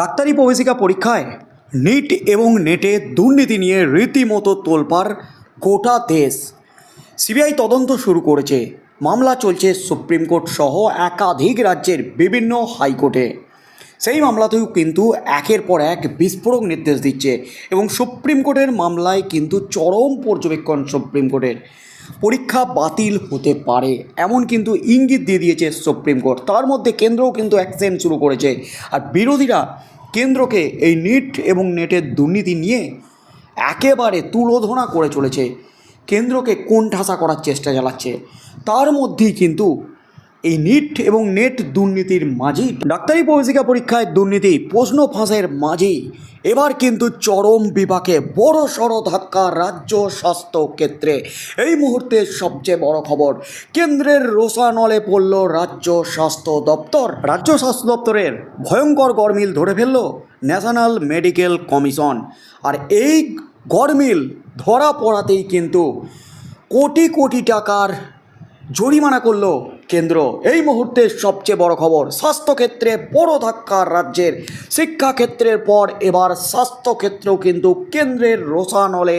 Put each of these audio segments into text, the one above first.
ডাক্তারি প্রবেশিকা পরীক্ষায় নিট এবং নেটে দুর্নীতি নিয়ে রীতিমতো তোলপাড় গোটা দেশ। সিবিআই তদন্ত শুরু করেছে। মামলা চলছে সুপ্রিম কোর্ট সহ একাধিক রাজ্যের বিভিন্ন হাইকোর্টে। সেই মামলাতেও কিন্তু একের পর এক বিস্ফোরক নির্দেশ দিচ্ছে এবং সুপ্রিম কোর্টের মামলায় কিন্তু চরম পর্যবেক্ষণ সুপ্রিম কোর্টের। পরীক্ষা বাতিল হতে পারে, এমন কিন্তু ইঙ্গিত দিয়ে দিয়েছে সুপ্রিম কোর্ট। তার মধ্যে কেন্দ্রও কিন্তু অ্যাকশন শুরু করেছে। আর বিরোধীরা কেন্দ্রকে এই নিট এবং নেটের দুর্নীতি নিয়ে একেবারে তুলোধনা করে চলেছে। কেন্দ্রকে কোণঠাসা করার চেষ্টা চালাচ্ছে। তার মধ্যেই কিন্তু এই নিট এবং নেট দুর্নীতির মাঝেই ডাক্তারি প্রবেশিকা পরীক্ষায় দুর্নীতি, প্রশ্ন ফাঁসের মাঝেই। এবার কিন্তু চরম বিভাগে বড় সড় ধাক্কা রাজ্য স্বাস্থ্য ক্ষেত্রে। এই মুহূর্তে সবচেয়ে বড় খবর, কেন্দ্রের রোসানলে পড়ল রাজ্য স্বাস্থ্য দপ্তর। রাজ্য স্বাস্থ্য দপ্তরের ভয়ঙ্কর গরমিল ধরে ফেলল ন্যাশনাল মেডিকেল কমিশন। আর এই গরমিল ধরা পড়াতেই কিন্তু কোটি কোটি টাকার জরিমানা করল কেন্দ্র। এই মুহূর্তে সবচেয়ে বড় খবর, স্বাস্থ্যক্ষেত্রে বড় ধাক্কা রাজ্যের শিক্ষাক্ষেত্রের পর এবার স্বাস্থ্যক্ষেত্রেও কিন্তু কেন্দ্রের রোসানলে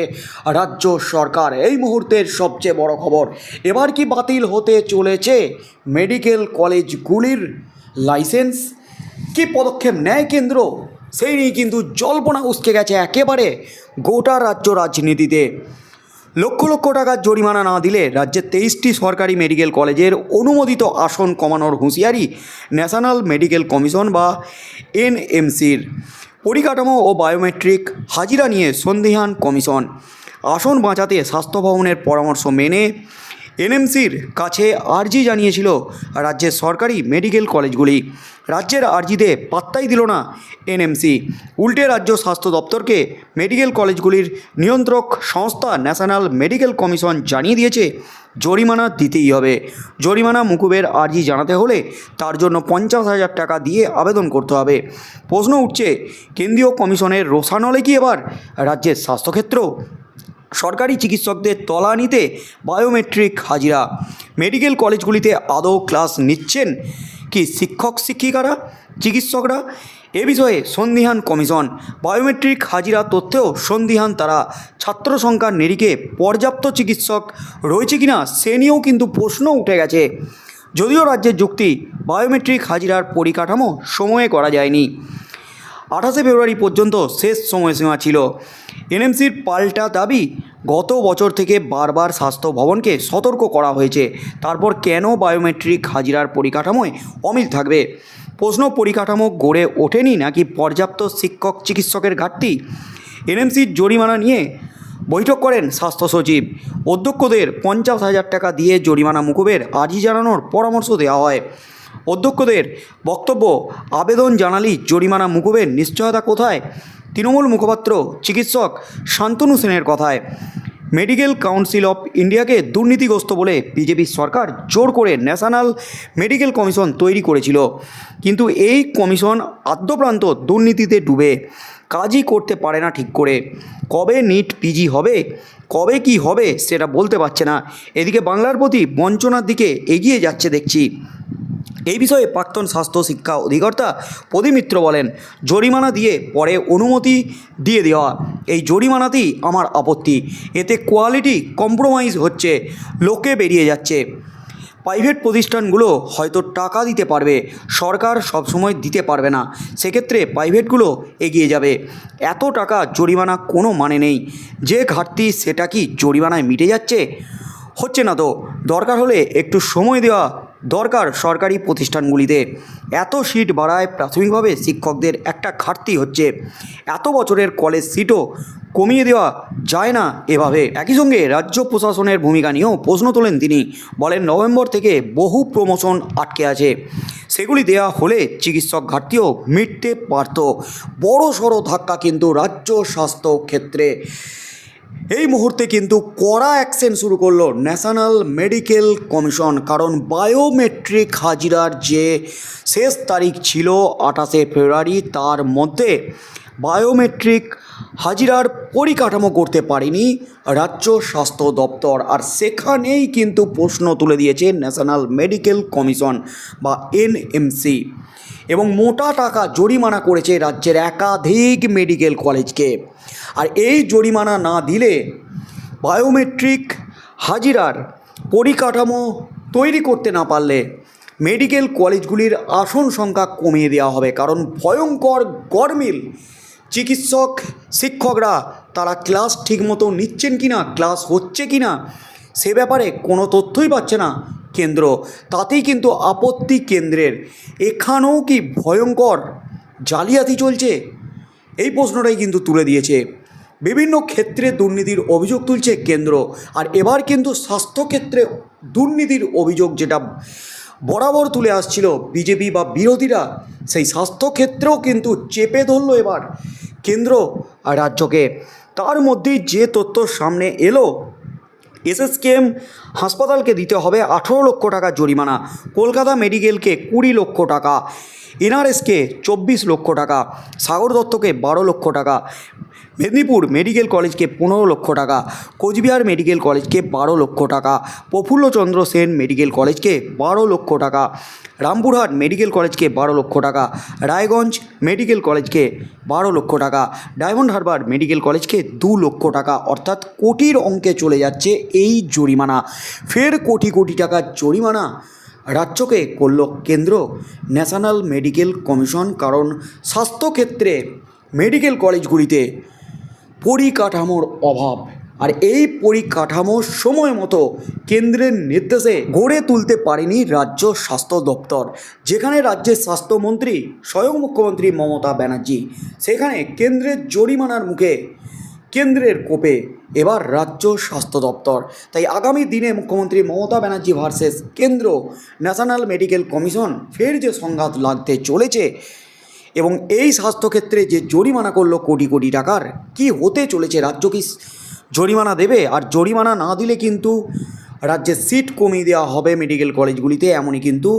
রাজ্য সরকার। এই মুহূর্তের সবচেয়ে বড় খবর, এবার কি বাতিল হতে চলেছে মেডিকেল কলেজগুলির লাইসেন্স? কি পদক্ষেপ নেয় কেন্দ্র? সেই নিয়ে কিন্তু জল্পনা উসকে গেছে একেবারে গোটা রাজ্য রাজনীতিতে। লক্ষ লক্ষ টাকার জরিমানা না দিলে রাজ্যের তেইশটি সরকারি মেডিকেল কলেজের অনুমোদিত আসন কমানোর হুঁশিয়ারি ন্যাশনাল মেডিকেল কমিশন বা এনএমসির। পরিকাঠামো ও বায়োমেট্রিক হাজিরা নিয়ে সন্দিহান কমিশন। আসন বাঁচাতে স্বাস্থ্য ভবনের পরামর্শ মেনে এনএমসির কাছে আর্জি জানিয়েছিল রাজ্যের সরকারি মেডিকেল কলেজগুলি। রাজ্যের আর্জিতে পাত্তাই দিল না এনএমসি। উল্টে রাজ্য স্বাস্থ্য দপ্তরকে মেডিকেল কলেজগুলির নিয়ন্ত্রক সংস্থা ন্যাশনাল মেডিকেল কমিশন জানিয়ে দিয়েছে, জরিমানা দিতেই হবে। জরিমানা মুকুবের আর্জি জানাতে হলে তার জন্য পঞ্চাশ হাজার টাকা দিয়ে আবেদন করতে হবে। প্রশ্ন উঠছে, কেন্দ্রীয় কমিশনের রোসানলে কি এবার রাজ্যের স্বাস্থ্যক্ষেত্র সরকারি চিকিৎসকদের তলানিতে বায়োমেট্রিক হাজিরা। মেডিকেল কলেজগুলিতে আদৌ ক্লাস নিচ্ছেন কি শিক্ষক শিক্ষিকারা, চিকিৎসকরা? এ বিষয়ে সন্দিহান কমিশন। বায়োমেট্রিক হাজিরা তথ্যেও সন্দিহান তারা। ছাত্র সংখ্যার নিরিখে পর্যাপ্ত চিকিৎসক রয়েছে কিনা সে নিয়েও কিন্তু প্রশ্ন উঠে গেছে। যদিও রাজ্যের যুক্তি, বায়োমেট্রিক হাজিরার পরিকাঠামো সময়ে করা যায়নি। আঠাশে ফেব্রুয়ারি পর্যন্ত শেষ সময়সীমা ছিল। এনএমসির পাল্টা দাবি, গত বছর থেকে বারবার স্বাস্থ্য ভবনকে সতর্ক করা হয়েছে। তারপর কেন বায়োমেট্রিক হাজিরার পরিকাঠামোয় অমিল থাকবে? প্রশ্ন পরিকাঠামো গড়ে ওঠেনি নাকি পর্যাপ্ত শিক্ষক, চিকিৎসকের ঘাটতি? এনএমসির জরিমানা নিয়ে বৈঠক করেন স্বাস্থ্য সচিব। অধ্যক্ষদের পঞ্চাশ হাজার টাকা দিয়ে জরিমানা মুকুবের আর্জি জানানোর পরামর্শ দেওয়া হয়। অধ্যক্ষদের বক্তব্য, আবেদন জানালি জরিমানা মুকুবের নিশ্চয়তা কোথায়? তৃণমূল মুখপাত্র, চিকিৎসক শান্তনু সেনের কথায়। মেডিকেল কাউন্সিল অফ ইন্ডিয়াকে দুর্নীতিগ্রস্ত বলে বিজেপি সরকার জোর করে ন্যাশনাল মেডিকেল কমিশন তৈরি করেছিল। কিন্তু এই কমিশন আদ্যপ্রান্ত দুর্নীতিতে ডুবে। কাজই করতে পারে না ঠিক করে। কবে নিট পিজি হবে, কবে কি হবে সেটা বলতে পারছে না। এদিকে বাংলার প্রতি বঞ্চনার দিকে এগিয়ে যাচ্ছে দেখছি। এই বিষয়ে প্রাক্তন স্বাস্থ্য শিক্ষা অধিকর্তা প্রদীপ মিত্র বলেন, জরিমানা দিয়ে পরে অনুমতি দিয়ে দেওয়া। এই জরিমানাতেই আমার আপত্তি। এতে কোয়ালিটি কম্প্রোমাইজ হচ্ছে, লোকে বেরিয়ে যাচ্ছে। প্রাইভেট প্রতিষ্ঠানগুলো হয়তো টাকা দিতে পারবে, সরকার সবসময় দিতে পারবে না। সেক্ষেত্রে প্রাইভেটগুলো এগিয়ে যাবে। এত টাকা জরিমানা কোনো মানে নেই। যে ঘাটতি সেটা কি জরিমানায় মিটে যাচ্ছে? হচ্ছে না তো। দরকার হলে একটু সময় দেওয়া দরকার সরকারি প্রতিষ্ঠানগুলিতে। এত সিট বাড়ায় প্রাথমিকভাবে শিক্ষকদের একটা ঘাটতি হচ্ছে। এত বছরের কলেজ সিটও কমিয়ে দেওয়া যায় না এভাবে। একই সঙ্গে রাজ্য প্রশাসনের ভূমিকা নিয়েও প্রশ্ন তোলেন তিনি। বলেন, নভেম্বর থেকে বহু প্রমোশন আটকে আছে। সেগুলি দেওয়া হলে চিকিৎসক ঘাটতিও মিটতে পারত। বড় সড়ো ধাক্কা কিন্তু রাজ্য স্বাস্থ্য ক্ষেত্রে এই মুহূর্তে কিন্তু কড়া অ্যাকশন শুরু করল ন্যাশনাল মেডিকেল কমিশন কারণ বায়োমেট্রিক হাজিরার যে শেষ তারিখ ছিল আঠাশে ফেব্রুয়ারি, তার মধ্যে বায়োমেট্রিক হাজিরার পরিকাঠামো করতে পারেনি রাজ্য স্বাস্থ্য দপ্তর। আর সেখানেই কিন্তু প্রশ্ন তুলে দিয়েছে ন্যাশনাল মেডিকেল কমিশন বা এনএমসি এবং মোটা টাকা জরিমানা করেছে রাজ্যের একাধিক মেডিকেল কলেজকে। আর এই জরিমানা না দিলে বায়োমেট্রিক হাজিরার পরিকাঠামো তৈরি করতে না পারলে মেডিকেল কলেজগুলির আসন সংখ্যা কমিয়ে দেওয়া হবে। কারণ ভয়ঙ্কর গরমিল। চিকিৎসক, শিক্ষকরা, তারা ক্লাস ঠিকমতো নিচ্ছেন কি না ক্লাস হচ্ছে কি না সে ব্যাপারে কোনো তথ্যই পাচ্ছে না। কেন্দ্র, তাতেই কিন্তু আপত্তি কেন্দ্রের। এখানেও কি ভয়ঙ্কর জালিয়াতি চলছে? এই প্রশ্নটাই কিন্তু তুলে দিয়েছে। বিভিন্ন ক্ষেত্রে দুর্নীতির অভিযোগ তুলছে কেন্দ্র, আর এবার কিন্তু স্বাস্থ্যক্ষেত্রে দুর্নীতির অভিযোগ যেটা বরাবর তুলে আসছিল বিজেপি বা বিরোধীরা, সেই স্বাস্থ্যক্ষেত্রেও কিন্তু চেপে ধরলো এবার কেন্দ্র আর রাজ্যকে। তার মধ্যেই যে তথ্য সামনে এলো এসএসকেএম হাসপাতালকে দিতে হবে আঠেরো লক্ষ টাকা জরিমানা। কলকাতা মেডিকেলকে কুড়ি লক্ষ টাকা। এনআরএসকে চব্বিশ লক্ষ টাকা, সাগর দত্তকে বারো লক্ষ টাকা, মেদিনীপুর মেডিকেল কলেজকে পনেরো লক্ষ টাকা, কোচবিহার মেডিকেল কলেজকে বারো লক্ষ টাকা, প্রফুল্লচন্দ্র সেন মেডিকেল কলেজকে বারো লক্ষ টাকা, রামপুরহাট মেডিকেল কলেজকে বারো লক্ষ টাকা, রায়গঞ্জ মেডিকেল কলেজকে বারো লক্ষ টাকা, ডায়মন্ড হারবার মেডিকেল কলেজকে দু লক্ষ টাকা, অর্থাৎ কোটির অঙ্কে চলে যাচ্ছে এই জরিমানা। ফের কোটি কোটি টাকার জরিমানা। রাজ্যকে করল কেন্দ্র। ন্যাশনাল মেডিকেল কমিশন কারণ স্বাস্থ্যক্ষেত্রে মেডিকেল কলেজগুলিতে পরিকাঠামোর অভাব। আর এই পরিকাঠামো সময় মতো কেন্দ্রের নির্দেশে গড়ে তুলতে পারেনি রাজ্য স্বাস্থ্য দপ্তর, যেখানে রাজ্যের স্বাস্থ্যমন্ত্রী স্বয়ং মুখ্যমন্ত্রী মমতা ব্যানার্জি। সেখানে কেন্দ্রের জরিমানার মুখে কেন্দ্রের কোপে। এবার রাজ্য স্বাস্থ্য দপ্তর। তাই আগামী দিনে মুখ্যমন্ত্রী মমতা ব্যানার্জি ভার্সেস কেন্দ্র, ন্যাশনাল মেডিকেল কমিশন, ফের যে সংঘাত লাগতে চলেছে এবং এই স্বাস্থ্যক্ষেত্রে যে জরিমানা করল কোটি কোটি টাকার, কি হতে চলেছে, রাজ্য কি জরিমানা দেবে? আর জরিমানা না দিলে কিন্তু রাজ্যের সিট কমিয়ে দেওয়া হবে মেডিকেল কলেজগুলিতে, এমনই কিন্তু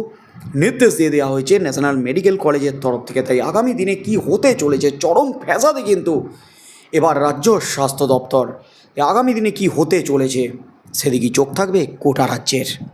নির্দেশ দিয়ে দেওয়া হয়েছে ন্যাশনাল মেডিকেল কলেজের তরফ থেকে। তাই আগামী দিনে কি হতে চলেছে, চরম ফ্যাসাদে কিন্তু এবার রাজ্য স্বাস্থ্য দপ্তর। আগামী দিনে কি হতে চলেছে? সেদিকে চোখ থাকবে কোটা রাজ্যের।